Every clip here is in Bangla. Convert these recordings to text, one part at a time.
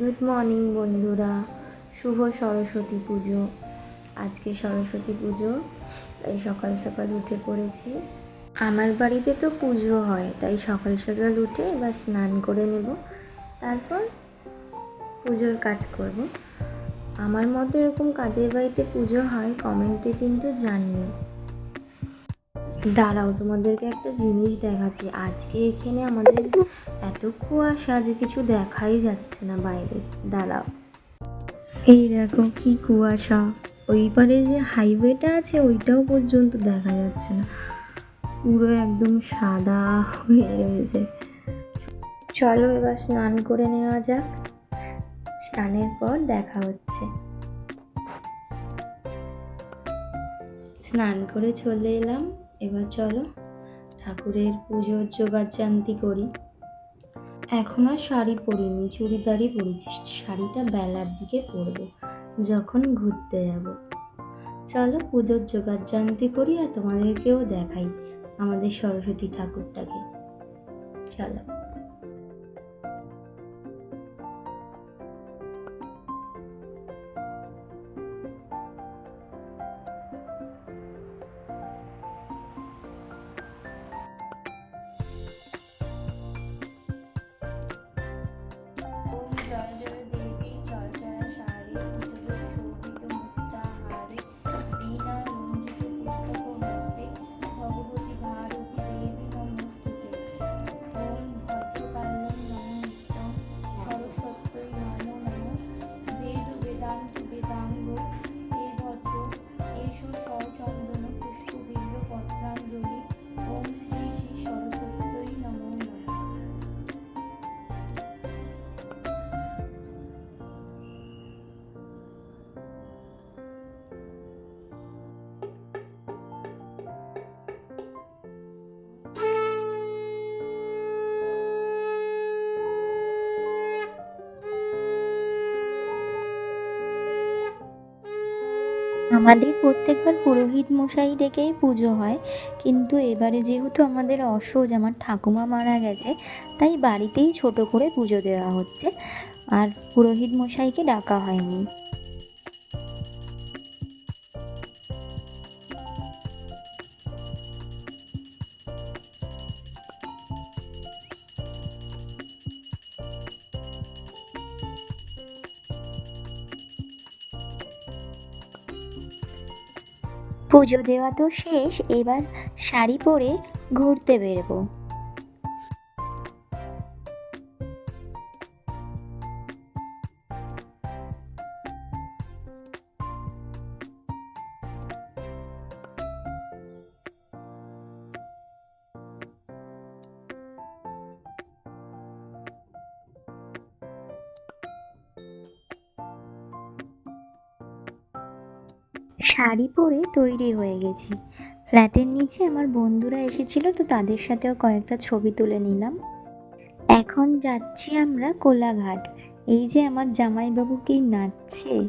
গুড মর্নিং বন্ধুরা। শুভ সরস্বতী পুজো। আজকে সরস্বতী পুজো, তাই সকাল সকাল উঠে পড়েছি। আমার বাড়িতে তো পুজো হয়, তাই সকাল সকাল উঠে এবার স্নান করে নেব। তারপর পুজোর কাজ করব। আমার মতো এরকম কাদের বাড়িতে পুজো হয়, কমেন্টে কিন্তু জানিও। দাঁড়াও, তোমাদেরকে একটা জিনিস দেখাচ্ছি। আজকে এখানে আমাদের এত কুয়াশা যে কিছু দেখাই যাচ্ছে না বাইরে। দাঁড়াও। এই দেখো কি কুয়াশা। ওই পারে যে হাইওয়েটা আছে, ওইটাও পর্যন্ত দেখা যাচ্ছে না। পুরো একদম সাদা হয়ে রয়েছে। চলো এবার স্নান করে নেওয়া যাক। স্নানের পর দেখা হচ্ছে। স্নান করে চলে এলাম। এবার চলো ঠাকুরের পুজোর জোগাড়জান্তি করি। এখন আর শাড়ি পরিনি, চুড়িদারই পরেছি, শাড়িটা বেলার দিকে পরবো, যখন ঘুরতে যাব। চলো পুজোর জোগাড়জান্তি করি আর তোমাদেরকেও দেখাই আমাদের সরস্বতী ঠাকুরটাকে। চলো। আমাদের প্রত্যেকবার পুরোহিত মশাই ডেকেই পুজো হয়। কিন্তু এবারে যেহেতু আমাদের অসহজ আমার ঠাকুমা মারা গেছে, তাই বাড়িতেই ছোট করে পুজো দেওয়া হচ্ছে। আর পুরোহিত মশাইকে ডাকা হয়নি। পুজো দেওয়া তো শেষ এবার শাড়ি পরে ঘুরতে বেরোবো। শাড়ি পরে তৈরি হয়ে গেছি। ফ্ল্যাটের নিচে আমার বন্ধুরা এসেছিল, তো তাদের সাথেও কয়েকটা ছবি তুলে নিলাম। এখন যাচ্ছি আমরা কোলাঘাট। এই যে আমার জামাইবাবু কি নাচছে?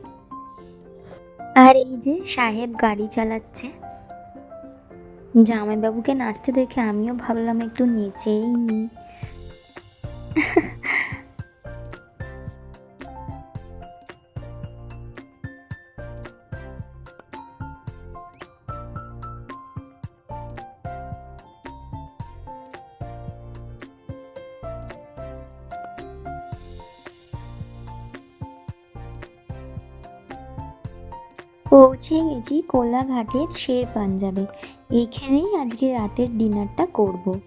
আর এই যে সাহেব গাড়ি চালাচ্ছে। জামাইবাবুকে নাচতে দেখে আমিও ভাবলাম একটু নেচেই নি। পৌঁছে গেছি কোলাঘাটের শের পাঞ্জাবে। এইখানেই আজকে রাতের ডিনারটা করব।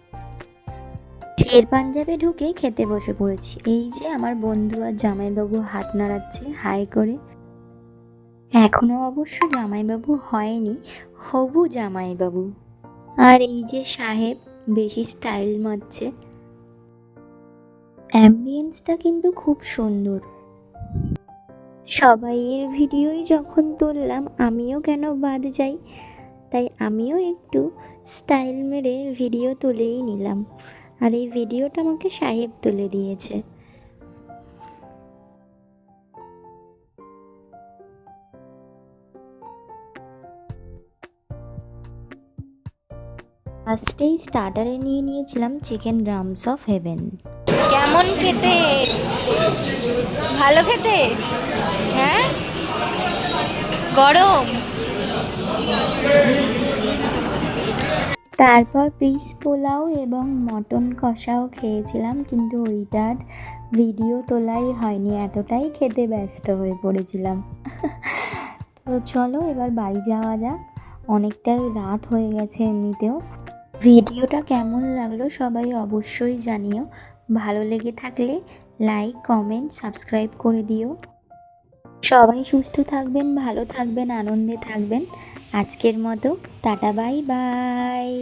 শের পাঞ্জাবে ঢুকে খেতে বসে পড়েছি। এই যে আমার বন্ধু আর জামাইবাবু হাত নাড়াচ্ছে হাই করে। এখনও অবশ্য জামাইবাবু হয়নি, হবু জামাইবাবু। আর এই যে সাহেব বেশি স্টাইল মারছে। অ্যাম্বিয়েন্সটা কিন্তু খুব সুন্দর। সবাইয়ের ভিডিওই যখন তুললাম, আমিও কেন বাদ যাই? তাই আমিও একটু স্টাইল মেরে ভিডিও তুলেই নিলাম। আর এই ভিডিওটা আমাকে সাহেব তুলে দিয়েছে। ফার্স্টেই স্টার্টারে নিয়ে নিয়েছিলাম চিকেন ড্রামস অফ হেভেন কেমন খেতে? ভালো খেতে? হ্যাঁ? গরম? তারপর পিস পোলাও এবং মটন কষাও খেয়েছিলাম, কিন্তু ওইটার ভিডিও তোলাই হয়নি, এতটাই খেতে ব্যস্ত হয়ে পড়েছিলাম। তো চলো এবার বাড়ি যাওয়া যাক। অনেকটাই রাত হয়ে গেছে এমনিতেও। ভিডিওটা কেমন লাগল সবাই অবশ্যই জানিও। ভালো লেগে থাকলে লাইক কমেন্ট সাবস্ক্রাইব করে দিও। সবাই সুস্থ থাকবেন, ভালো থাকবেন, আনন্দে থাকবেন। আজকের মতো, টাটা বাই বাই